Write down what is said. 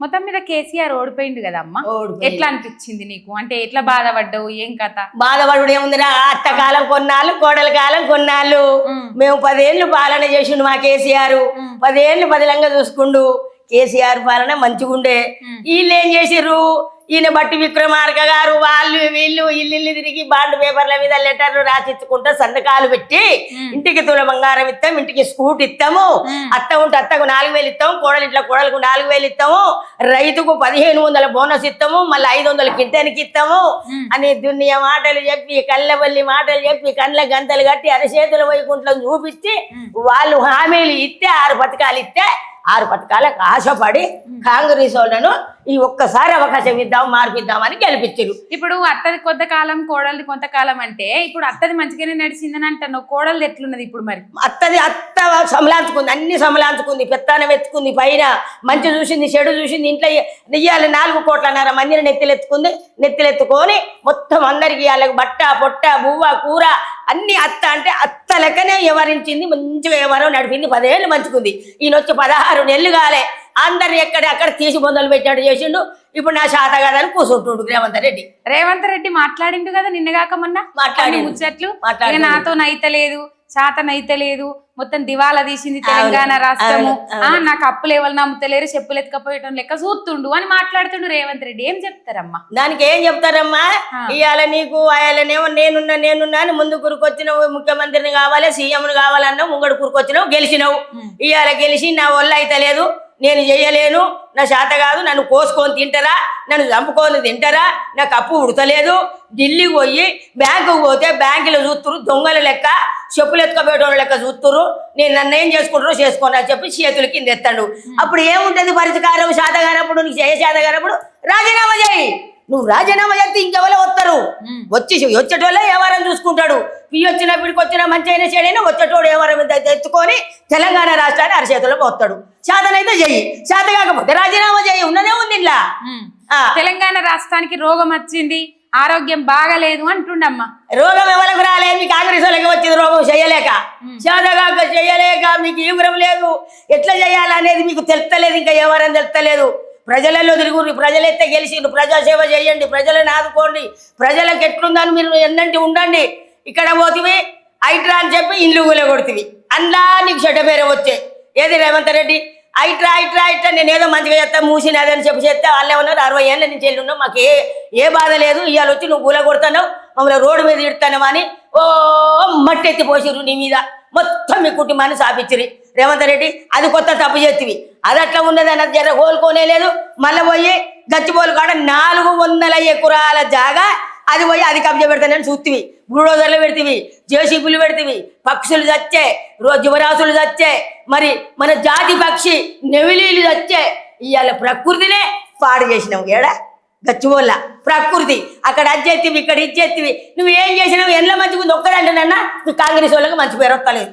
మొత్తం మీద కేసీఆర్ ఓడిపోయింది కదా అమ్మ ఓడిపోయింది. ఎట్లా అనిపించింది నీకు? అంటే ఎట్లా బాధపడ్డావు? ఏం కథ? బాధపడు ఏముందిరా? అత్త కాలం కొన్నాళ్ళు కోడల కాలం కొన్నాళ్ళు. మేము పదేళ్ళు పాలన చేసిండు మా కేసీఆర్. పదేళ్ళు పదిలంగా చూసుకుండు. కేసీఆర్ పాలన మంచిగుండే. వీళ్ళు ఏం చేసిర్రు? ఈయన బట్టి విక్రమార్క గారు వీళ్ళు ఇల్లు ఇల్లు తిరిగి బాండ్ పేపర్ల మీద లెటర్లు రాసిచ్చుకుంటా సంతకాలు పెట్టి. ఇంటికి తుల బంగారం ఇస్తాం ఇంటికి స్కూట్ ఇస్తాము. అత్త ఉంటే అత్తకు నాలుగు వేలు ఇస్తాము కోడలు ఇంట్లో కోడలకు నాలుగు వేలు ఇస్తాము రైతుకు పదిహేను వందల బోనస్ ఇస్తాము మళ్ళీ ఐదు వందల కింటానికి ఇస్తాము. అని దున్నియ మాటలు చెప్పి కళ్ళబల్లి మాటలు చెప్పి కండ్ల గంతలు కట్టి అరచేతుల వైకుంఠం చూపించి వాళ్ళు హామీలు ఇస్తే ఆరు పథకాలు ఇస్తే ఆరు పథకాలకు ఆశపడి కాంగ్రెస్ వాళ్ళను ఈ ఒక్కసారి అవకాశం ఇద్దాం మార్పిద్దామని గెలిపించారు ఇప్పుడు అత్తది కొంతకాలం కోడలిది కొంతకాలం అంటే ఇప్పుడు అత్తది మంచిగానే నడిచిందని అంటాను కోడలిది ఎట్లున్నది ఇప్పుడు మరి? అత్తది అత్త సమలాంచుకుంది అన్ని సమలాంచుకుంది పెత్తానం ఎత్తుకుంది పైన మంచి చూసింది చెడు చూసింది ఇంట్లో నెయ్యాలి నాలుగు కోట్లన్నర మందిని నెత్తిలెత్తుకుంది నెత్తిలెత్తుకొని మొత్తం అందరికి వాళ్ళకి బట్ట పొట్ట బువ్వ కూర అన్ని అత్త అంటే అత్త లెక్కనే వ్యవహరించింది మంచిగా వ్యవహారం నడిపింది పదేళ్ళు మంచుకుంది. ఈయన వచ్చి పదహారు నెలలు కాలే. అందరిని ఎక్కడ అక్కడ తీసి బొందలు పెట్టినట్టు చేసిండు. ఇప్పుడు నా శాత కాదని కూర్చుంటుండు రేవంత్ రెడ్డి. రేవంత్ రెడ్డి మాట్లాడిండు కదా నిన్నగాక మొన్న? మాట్లాడిండు. అన్ని ముచ్చట్లు నాతో నైతలేదు శాతం నైతలేదు మొత్తం దివాలా తీసింది తెలంగాణ రాష్ట్రము. ఆ నాకు అప్పులు ఎవరు నమ్ముతలేరు చెప్పులు ఎత్తుకపోయటం లెక్క చూస్తుండు. అని మాట్లాడుతుండు రేవంత్ రెడ్డి. ఏం చెప్తారమ్మా? దానికి ఏం చెప్తారమ్మా. ఇవాళ నీకు ఆయననేమో నేనున్నా నేనున్నా అని ముందు కురుకొచ్చినావు ముఖ్యమంత్రిని కావాలి సీఎంని కావాలన్నావు ముంగడు కురుకొచ్చినావు గెలిచినావు. ఇవాళ గెలిచి నా వల్ల అయితే లేదు నేను చేయలేను నా శాత కాదు నన్ను కోసుకొని తింటారా నన్ను చంపుకొని తింటారా నాకు అప్పు ఉడతలేదు. ఢిల్లీకి పోయి బ్యాంకుకు పోతే బ్యాంకులో చూస్తురు దొంగల లెక్క చెప్పులు ఎత్తుకపోయేటోళ్ళ లెక్క చూస్తురు నేను నన్ను ఏం చేసుకుంటారో చేసుకోను అని చెప్పి చేతుల కింద ఎత్తాడు. అప్పుడు ఏముంటది పరిష్కారం శాత కానప్పుడు నీకు చేయ శాత కానప్పుడు రాజీనామా చేయి. నువ్వు రాజీనామా చేస్తే ఇంకెవరో వస్తారు. వచ్చి వచ్చేటోళ్ళే ఎవరం చూసుకుంటాడు. పి వచ్చినప్పటికి వచ్చిన మంచి అయినా చెడైనా వచ్చేటోడు ఎవరం ఎత్తుకొని తెలంగాణ రాష్ట్రాన్ని అరచేతిలో పోతాడు. శాతనైతే చెయ్యి శాత కాకపోతే రాజీనామా చేయి ఉన్నదే ఉంది ఇలా తెలంగాణ రాష్ట్రానికి రోగం వచ్చింది ఆరోగ్యం బాగలేదు అంటుండమ్మా. రోగం ఎవరికి రాలేదు? మీకు కాంగ్రెస్ వాళ్ళకి వచ్చింది రోగం చేయలేక. శాతగాక చేయలేక మీకు ఈగురం లేదు? ఎట్లా చేయాలనేది మీకు తెలుస్తలేదు ఇంకా ఎవరని తెలుస్తలేదు. ప్రజలలో తిరుగురు ప్రజలైతే గెలిచిండ్రు ప్రజాసేవ చేయండి ప్రజలను ఆదుకోండి ప్రజలకు ఎట్లుందని మీరు ఎన్నంటి ఉండండి. ఇక్కడ పోతివి ఐట్రా అని చెప్పి ఇల్లు కూల కొడుతుంది అందా నీకు చెడ్డ పేరు వచ్చే. ఏది రేవంత్ రెడ్డి? ఐట్రా ఐట్రా ఐట్రా నేను ఏదో మంచిగా చేస్తా మూసినది అని చెప్పి చేస్తే వాళ్ళే ఉన్నారు. అరవై ఏళ్ళ నుంచి వెళ్ళి ఉన్నాం మాకు ఏ ఏ బాధ లేదు. ఇవాళ వచ్చి నువ్వు కూల కొడుతున్నావు మమ్మల్ని రోడ్డు మీద ఇడతాను అని ఓ మట్టి ఎత్తి పోసిరు నీ మీద. మొత్తం మీ కుటుంబాన్ని సాపించిరి రేవంత్ రెడ్డి అది కొత్త తప్పు చేతివి. అది అట్లా ఉన్నది అన్నది జర కోలుకోనే లేదు. మళ్ళీ పోయి గచ్చిపోలు కాడ నాలుగు వందల ఎకరాల జాగా అది పోయి అది కబ్జా పెడతానని చూస్తివి బుల్డోజర్లు పెడితివి జేసీబీలు పెడితివి పక్షులు చచ్చే రోజు జీవరాశులు చచ్చే మరి మన జాతి పక్షి నెవిలీలు చచ్చే ఇవాళ ప్రకృతినే పాడు చేసినావు ఏడా? గచ్చిబోళ్ళ ప్రకృతి. అక్కడ అజ్జెత్తివి ఇక్కడ ఇచ్చేత్తివి నువ్వు ఏం చేసినావు? ఎండ్ల మంచిగా ఉంది ఒక్కడంటే నన్న. కాంగ్రెస్ వాళ్ళకి మంచి పేరు వస్తలేదు.